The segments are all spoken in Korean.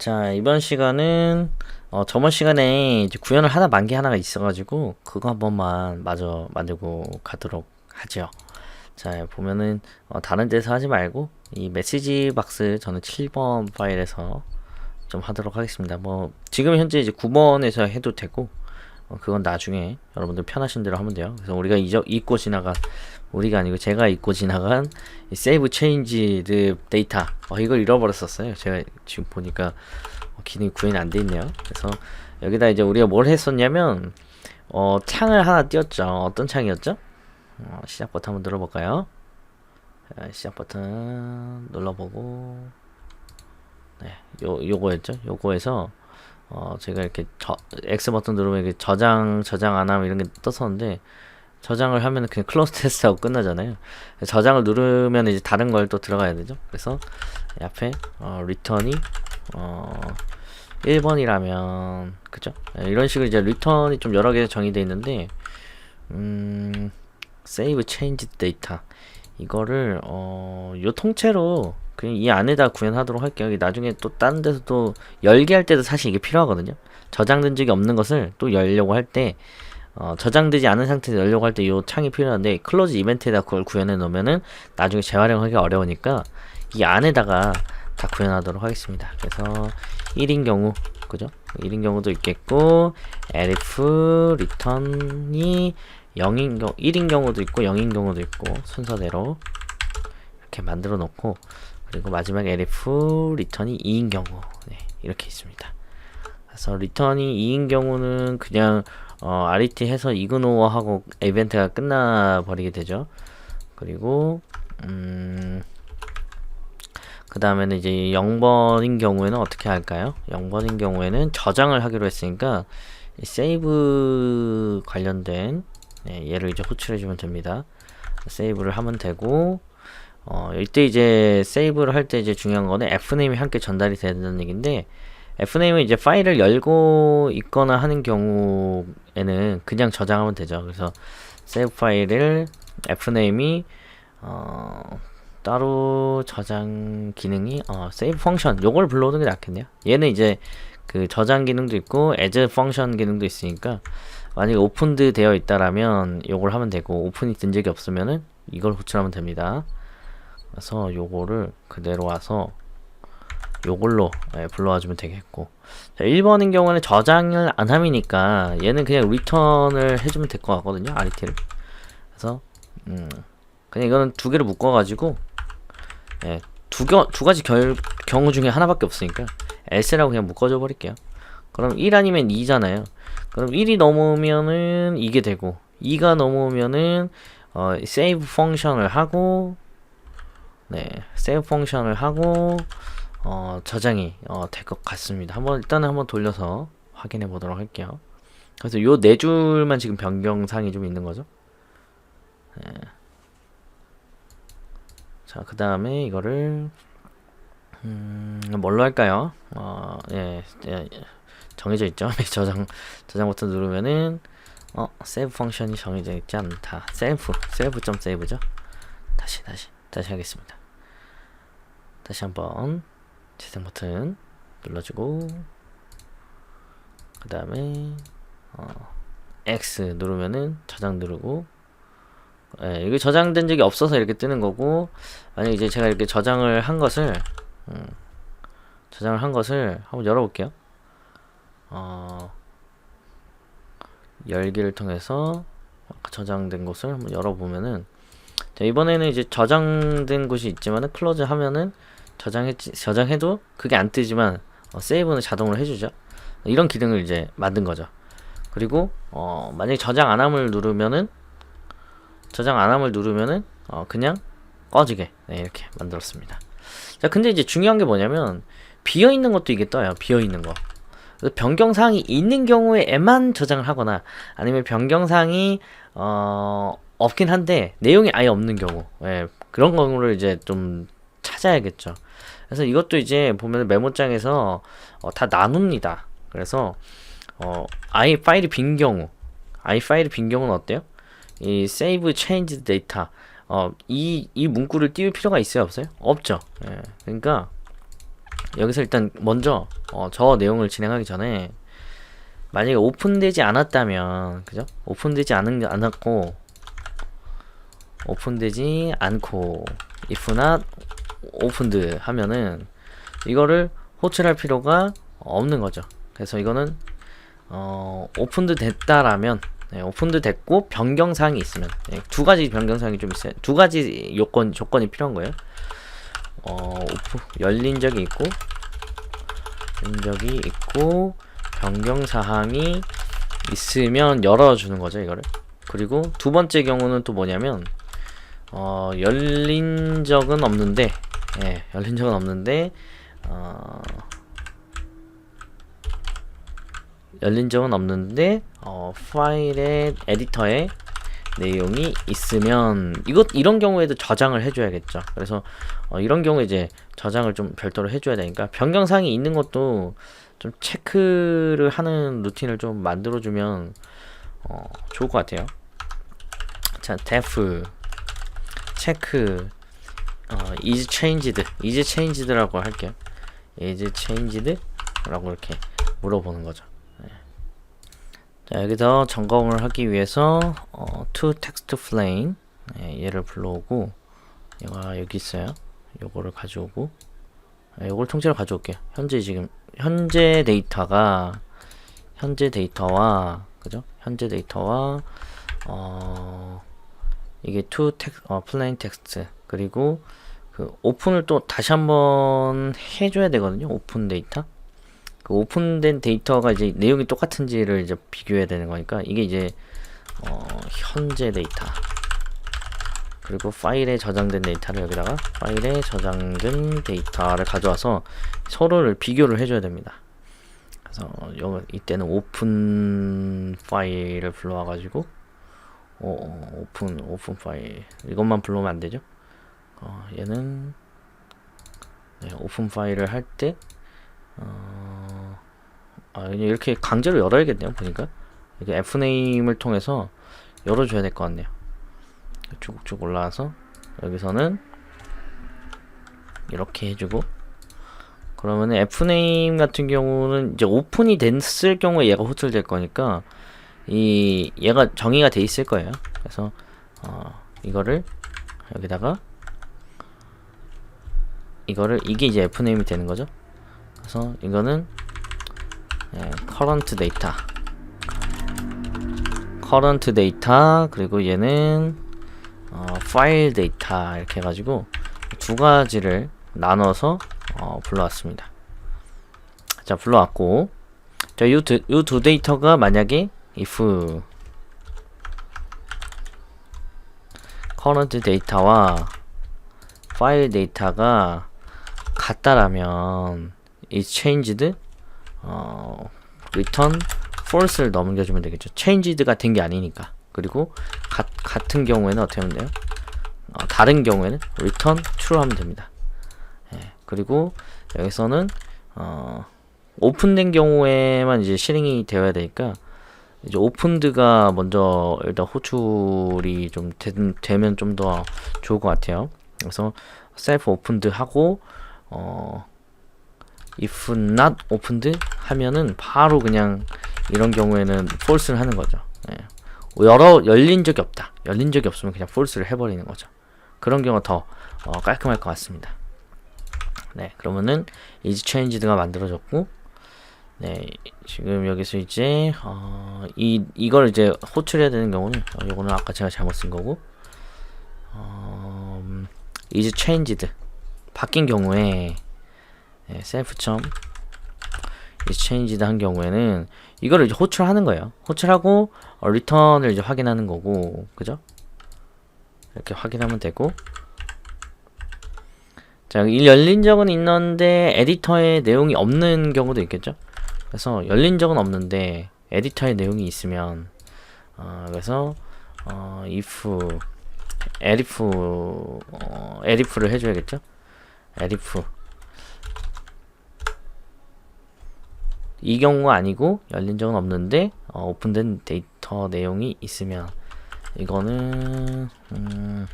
자, 이번 시간은 어, 저번 시간에 이제 구현을 하다 만게 하나가 있어가지고 그거 한 번만 마저 만들고 가도록 하죠. 자, 보면은 어, 다른 데서 하지 말고 이 메시지 박스 저는 7번 파일에서 좀 하도록 하겠습니다. 뭐 지금 현재 이제 9번에서 해도 되고 어, 그건 나중에 여러분들 편하신 대로 하면 돼요. 그래서 우리가 잊어, 잊고 지나간 우리가 아니고 제가 잊고 지나간 이 세이브 체인지 데이터 어, 이걸 잃어버렸었어요. 제가 지금 보니까 어, 기능이 구현이 안 돼 있네요. 그래서 여기다 이제 우리가 뭘 했었냐면 어, 창을 하나 띄웠죠. 어떤 창이었죠? 어, 시작 버튼 한번 눌러볼까요? 자, 시작 버튼 눌러보고 네, 요 요거였죠. 요거에서 어, 제가 이렇게 저, X 버튼 누르면 이렇게 저장, 저장 안 하면 이런 게 떴었는데, 저장을 하면 그냥 클로즈 테스트 하고 끝나잖아요. 저장을 누르면 이제 다른 걸 또 들어가야 되죠. 그래서 이 앞에, 어, 리턴이, 어, 1번이라면, 그죠? 네, 이런 식으로 이제 리턴이 좀 여러 개 정의되어 있는데, 음, save change data. 이거를, 어, 요 통째로 그냥 이 안에다 구현하도록 할게요. 나중에 또 다른 데서 또 열게 할 때도 사실 이게 필요하거든요. 저장된 적이 없는 것을 또 열려고 할 때, 어, 저장되지 않은 상태에서 열려고 할 때 이 창이 필요한데, 클로즈 이벤트에다 그걸 구현해 놓으면은 나중에 재활용하기 어려우니까 이 안에다가 다 구현하도록 하겠습니다. 그래서 1인 경우, 그죠? 1인 경우도 있겠고, elif return이 0인 경우, 1인 경우도 있고, 0인 경우도 있고, 순서대로 이렇게 만들어 놓고, 그리고 마지막에 elif 리턴이 2인 경우 네, 이렇게 있습니다. 그래서 리턴이 2인 경우는 그냥 어, RET 해서 이그노어 하고 이벤트가 끝나 버리게 되죠. 그리고 음, 그 다음에는 이제 0번인 경우에는 어떻게 할까요? 0번인 경우에는 저장을 하기로 했으니까 이 세이브 관련된 네, 얘를 이제 호출해주면 됩니다. 세이브를 하면 되고 어, 이때 이제 세이브를 할 때 이제 중요한 거는 fname이 함께 전달이 돼야 된다는 얘기인데 fname은 이제 파일을 열고 있거나 하는 경우에는 그냥 저장하면 되죠. 그래서 세이브 파일을 fname이 어, 따로 저장 기능이 어, 세이브 펑션 요걸 불러오는 게 낫겠네요. 얘는 이제 그 저장 기능도 있고 as 펑션 기능도 있으니까 만약에 오픈드 되어 있다라면 요걸 하면 되고 오픈이 된 적이 없으면은 이걸 호출하면 됩니다. 그래서 요거를 그대로 와서 요걸로 예, 불러와 주면 되겠고. 자, 1번인 경우는 저장을 안 함이니까 얘는 그냥 리턴을 해주면 될 것 같거든요 RET를. 그래서 음, 그냥 이거는 두 개를 묶어 가지고 예, 두, 겨, 두 가지 결, 경우 중에 하나밖에 없으니까 S라고 그냥 묶어줘 버릴게요. 그럼 1 아니면 2잖아요. 그럼 1이 넘으면은 이게 되고 2가 넘으면은 어, save 펑션을 하고 네, 세이브 펑션을 하고 어, 저장이 어, 될 것 같습니다. 한번 일단은 한번 돌려서 확인해 보도록 할게요. 그래서 요 네 줄만 지금 변경사항이 좀 있는 거죠. 네. 자, 그 다음에 이거를 음, 뭘로 할까요? 어, 예, 예, 정해져 있죠. 저장 저장 버튼 누르면은 어, 세이브 펑션이 정해져 있지 않다. 점 세이브죠. 다시 다시 다시 하겠습니다. 다시 한번 재생 버튼 눌러주고 그 다음에 어, X 누르면은 저장 누르고 예, 이게 저장된 적이 없어서 이렇게 뜨는 거고 만약 이제 제가 이렇게 저장을 한 것을 음, 저장을 한 것을 한번 열어볼게요. 어, 열기를 통해서 저장된 곳을 한번 열어보면은 자, 이번에는 이제 저장된 곳이 있지만은 클로즈 하면은 저장했 저장해도 그게 안 뜨지만 어, 세이브는 자동으로 해주죠. 이런 기능을 이제 만든 거죠. 그리고 어, 만약에 저장 안 함을 누르면은 저장 안 함을 누르면은 어, 그냥 꺼지게 네, 이렇게 만들었습니다. 자, 근데 이제 중요한 게 뭐냐면 비어 있는 것도 이게 떠요. 비어 있는 거. 변경 사항이 있는 경우에만 저장을 하거나 아니면 변경 사항이 어, 없긴 한데 내용이 아예 없는 경우 예, 그런 경우를 이제 좀 찾아야겠죠. 그래서 이것도 이제 보면 메모장에서 어, 다 나눕니다. 그래서 어, 아이 파일이 빈 경우, 아이 파일이 빈 경우는 어때요? 이 save change data 어, 이, 이 문구를 띄울 필요가 있어요, 없어요? 없죠. 예, 그러니까 여기서 일단 먼저 어, 저 내용을 진행하기 전에 만약에 오픈되지 않았다면 그죠? 오픈되지 않은 않았고 오픈되지 않고 if not opened 하면은 이거를 호출할 필요가 없는 거죠. 그래서 이거는 어, 오픈드 됐다라면 네, 오픈드 됐고 변경 사항이 있으면 네, 두 가지 변경 사항이 좀 있어요. 두 가지 요건 조건이 필요한 거예요. 어, 오픈 열린 적이 있고 열린 적이 있고 변경 사항이 있으면 열어주는 거죠 이거를. 그리고 두 번째 경우는 또 뭐냐면 어, 열린 적은 없는데 예, 열린 적은 없는데 어, 열린 적은 없는데 어, 파일의 에디터에 내용이 있으면 이것 이런 경우에도 저장을 해줘야겠죠. 그래서 어, 이런 경우에 이제 저장을 좀 별도로 해줘야 되니까 변경사항이 있는 것도 좀 체크를 하는 루틴을 좀 만들어주면 어, 좋을 것 같아요. 자, def 체크 어, is changed is changed라고 할게요. is changed라고 이렇게 물어보는 거죠. 자, 여기서 점검을 하기 위해서 어, to text plane 예, 얘를 불러오고 얘가 여기 있어요. 요거를 가져오고 예, 요걸 통째로 가져올게요. 현재 지금 현재 데이터가 현재 데이터와 그죠? 현재 데이터와 어 이게 to text 어, plain text 그리고 그 오픈을 또 다시 한번 해줘야 되거든요. 오픈 데이터. 그 오픈된 데이터가 이제 내용이 똑같은지를 이제 비교해야 되는 거니까 이게 이제 어, 현재 데이터 그리고 파일에 저장된 데이터를 여기다가 파일에 저장된 데이터를 가져와서 서로를 비교를 해줘야 됩니다. 그래서 요 이때는 오픈 파일을 불러와 가지고 어, 오픈 오픈 파일 이것만 불러오면 안 되죠? 어, 얘는 네, 오픈 파일을 할때 어, 아, 이렇게 강제로 열어야겠네요. 보니까 이렇게 F네임을 통해서 열어줘야 될 것 같네요. 쭉쭉 올라와서 여기서는 이렇게 해주고 그러면 F네임 같은 경우는 이제 오픈이 됐을 경우에 얘가 호출될 거니까 이 얘가 정의가 돼 있을 거예요. 그래서 어, 이거를 여기다가 이거를 이게 이제 F네임이 되는 거죠. 그래서 이거는 예, current data current data 그리고 얘는 어, file data 이렇게 해가지고 두 가지를 나눠서 어, 불러왔습니다. 자 불러왔고 자이두 데이터가 만약에 if current data와 file data가 같다라면 is changed 어, return false를 넘겨주면 되겠죠. changed가 된 게 아니니까. 그리고 가, 같은 경우에는 어떻게 하면 돼요? 어, 다른 경우에는 return true 하면 됩니다. 예, 그리고 여기서는 어, 오픈된 경우에만 이제 실행이 되어야 되니까 이제 오픈드가 먼저 일단 호출이 좀 되, 면 좀 더 좋을 것 같아요. 그래서 셀프 오픈드 하고 어 if not opened 하면은 바로 그냥 이런 경우에는 false를 하는 거죠. 예. 열어 열린 적이 없다. 열린 적이 없으면 그냥 false를 해버리는 거죠. 그런 경우가 더 어, 깔끔할 것 같습니다. 네, 그러면은 is changed가 만들어졌고, 네, 지금 여기서 이제 어, 이 이걸 이제 호출해야 되는 경우는 어, 요거는 아까 제가 잘못 쓴 거고, 어, is changed 바뀐 경우에 네, self.점 exchange드 한 경우에는 이거를 이제 호출하는 거예요. 호출하고 어, return을 이제 확인하는 거고, 그죠? 이렇게 확인하면 되고. 자, 이 열린 적은 있는데 에디터에 내용이 없는 경우도 있겠죠? 그래서 열린 적은 없는데 에디터에 내용이 있으면 어, 그래서 어, if elif 어, elif를 해줘야겠죠? elif 이 경우가 아니고 열린 적은 없는데 어, 오픈된 데이터 내용이 있으면 이거는 음,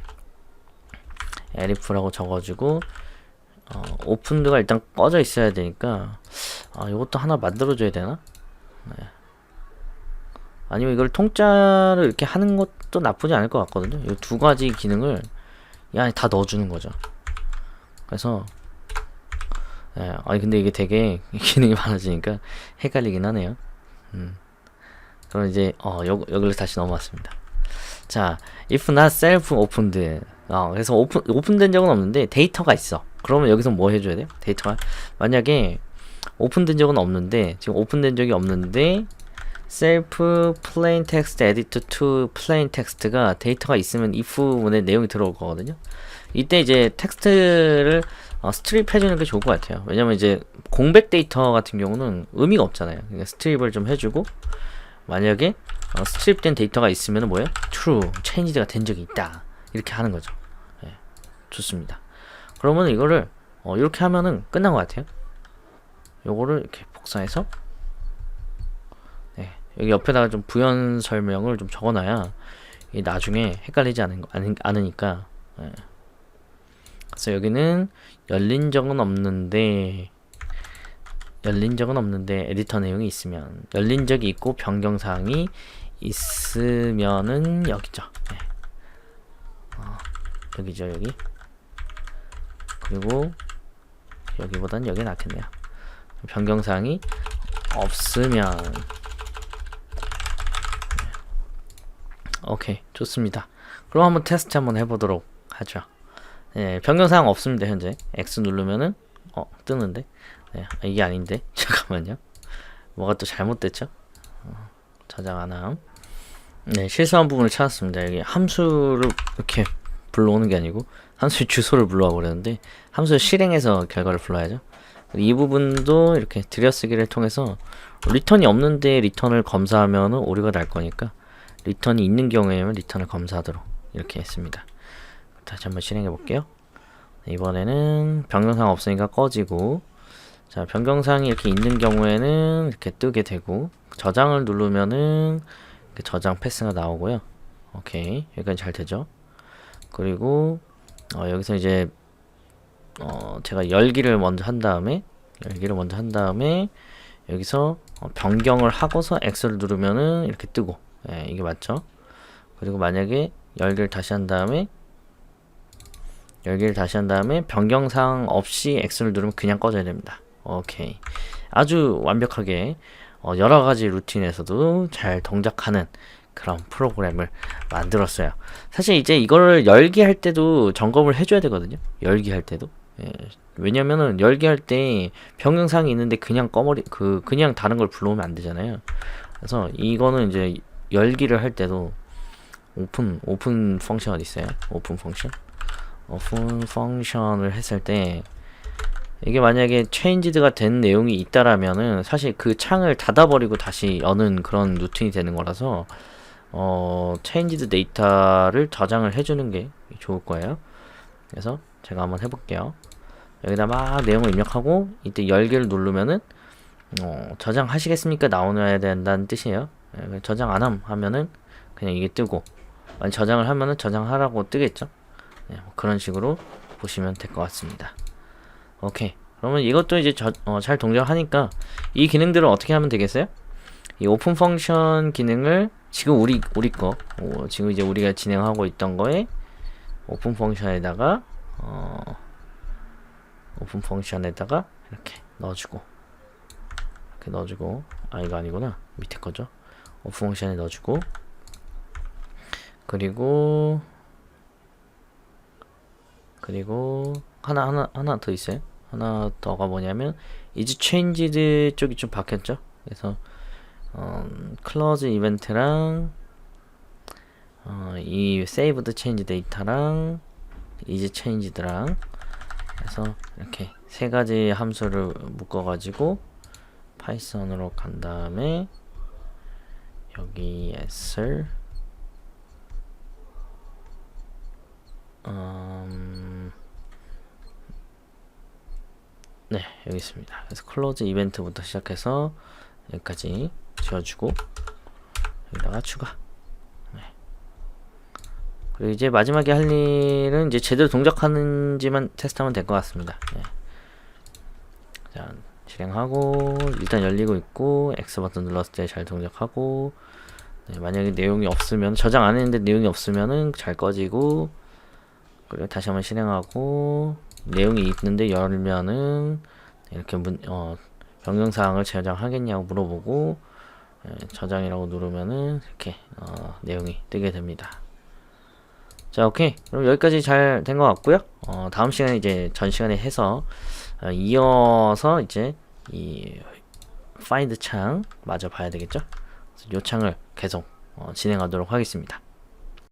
elif라고 적어주고 어, 오픈드가 일단 꺼져 있어야 되니까 아 이것도 하나 만들어줘야 되나? 네. 아니면 이걸 통짜를 이렇게 하는 것도 나쁘지 않을 것 같거든요. 이 두 가지 기능을 이 안에 다 넣어주는 거죠. 그래서 예, 아니 근데 이게 되게 기능이 많아지니까 헷갈리긴 하네요. 음. 그럼 이제 어 여, 여기로 다시 넘어왔습니다. 자, if not self opened. 어, 그래서 오픈 오픈된 적은 없는데 데이터가 있어. 그러면 여기서 뭐 해줘야 돼요? 데이터가 만약에 오픈된 적은 없는데 지금 오픈된 적이 없는데 self plain text edit to plain text가 데이터가 있으면 if문에 내용이 들어올 거거든요. 이때 이제 텍스트를 어, 스트립 해주는 게 좋을 것 같아요. 왜냐면 이제 공백 데이터 같은 경우는 의미가 없잖아요. 그러니까 스트립을 좀 해주고 만약에 어, 스트립된 데이터가 있으면 뭐예요? true, changed가 된 적이 있다. 이렇게 하는 거죠. 예, 좋습니다. 그러면 이거를 어, 이렇게 하면은 끝난 것 같아요. 요거를 이렇게 복사해서 네, 여기 옆에다가 좀 부연 설명을 좀 적어놔야 이 나중에 헷갈리지 않은, 거- 않, 않으 니까 예. 그래서 여기는 열린 적은 없는데 열린 적은 없는데 에디터 내용이 있으면 열린 적이 있고 변경 사항이 있으면은 여기죠. 네. 어, 여기죠 여기. 그리고 여기보단 여기 낫겠네요. 변경 사항이 없으면 네. 오케이 좋습니다. 그럼 한번 테스트 한번 해보도록 하죠. 네, 변경 사항 없습니다 현재. X 누르면은 어 뜨는데 네, 아, 이게 아닌데 잠깐만요. 뭐가 또 잘못됐죠? 어, 저장 안 함. 네 실수한 부분을 찾았습니다. 여기 함수를 이렇게 불러오는 게 아니고 함수의 주소를 불러와 버렸는데 함수 실행해서 결과를 불러야죠. 이 부분도 이렇게 들여쓰기를 통해서 리턴이 없는데 리턴을 검사하면은 오류가 날 거니까 리턴이 있는 경우에는 리턴을 검사하도록 이렇게 했습니다. 다시 한번 실행해 볼게요. 이번에는 변경사항 없으니까 꺼지고 자 변경사항이 이렇게 있는 경우에는 이렇게 뜨게 되고 저장을 누르면은 저장 패스가 나오고요. 오케이 여기까지 잘 되죠. 그리고 어, 여기서 이제 어, 제가 열기를 먼저 한 다음에 열기를 먼저 한 다음에 여기서 어, 변경을 하고서 X를 누르면은 이렇게 뜨고 예, 이게 맞죠? 그리고 만약에 열기를 다시 한 다음에 열기를 다시 한 다음에 변경사항 없이 X를 누르면 그냥 꺼져야 됩니다. 오케이. 아주 완벽하게 어, 여러 가지 루틴에서도 잘 동작하는 그런 프로그램을 만들었어요. 사실 이제 이거를 열기 할 때도 점검을 해줘야 되거든요. 열기 할 때도. 예. 왜냐면은 열기 할때 변경사항이 있는데 그냥 꺼버리 그 그냥 다른 걸 불러오면 안 되잖아요. 그래서 이거는 이제 열기를 할 때도 오픈 오픈 펑션 있어요? 오픈 펑션 오픈 펑션을 했을 때 이게 만약에 체인지드가 된 내용이 있다라면은 사실 그 창을 닫아버리고 다시 여는 그런 루틴이 되는 거라서 어 체인지드 데이터를 저장을 해주는 게 좋을 거예요. 그래서 제가 한번 해볼게요. 여기다 막 내용을 입력하고 이때 열기를 누르면은 어, 저장하시겠습니까? 나오셔야 된다는 뜻이에요. 예, 저장 안함 하면은 그냥 이게 뜨고 만약 저장을 하면은 저장하라고 뜨겠죠. 네, 뭐 그런 식으로 보시면 될 것 같습니다. 오케이. 그러면 이것도 이제 저, 어, 잘 동작하니까 이 기능들을 어떻게 하면 되겠어요? 이 오픈 펑션 기능을 지금 우리 우리 거. 어, 지금 이제 우리가 진행하고 있던 거에 오픈 펑션에다가 어, 오픈 펑션에다가 이렇게 넣어주고. 이렇게 넣어주고. 아 이거 아니구나. 밑에 거죠? 오픈 펑션에 넣어주고. 그리고 그리고 하나 하나 하나 더 있어요. 하나 더가 뭐냐면 이즈 체인지드 쪽이 좀 바뀌었죠. 그래서 어, 클로즈 이벤트랑 어, 이 세이브드 체인지 데이터랑 이즈 체인지드랑 그래서 이렇게 세 가지 함수를 묶어 가지고 파이썬으로 간 다음에 여기 s를 음, 네, 여기 있습니다. 그래서 클로즈 이벤트부터 시작해서 여기까지 지어주고 여기다가 추가. 네. 그리고 이제 마지막에 할 일은 이제 제대로 동작하는지만 테스트하면 될 것 같습니다. 예. 자, 실행하고 일단 열리고 있고 X 버튼 눌렀을 때 잘 동작하고 네, 만약에 내용이 없으면 저장 안 했는데 내용이 없으면은 잘 꺼지고 그리고 다시 한번 실행하고 내용이 있는데 열면은 이렇게 문, 어, 변경사항을 저장하겠냐고 물어보고 예, 저장이라고 누르면은 이렇게 어, 내용이 뜨게 됩니다. 자, 오케이. 그럼 여기까지 잘 된 것 같고요. 어, 다음 시간에 이제 전 시간에 해서 어, 이어서 이제 이 파인드 창 마저 봐야 되겠죠? 이 창을 계속 어, 진행하도록 하겠습니다.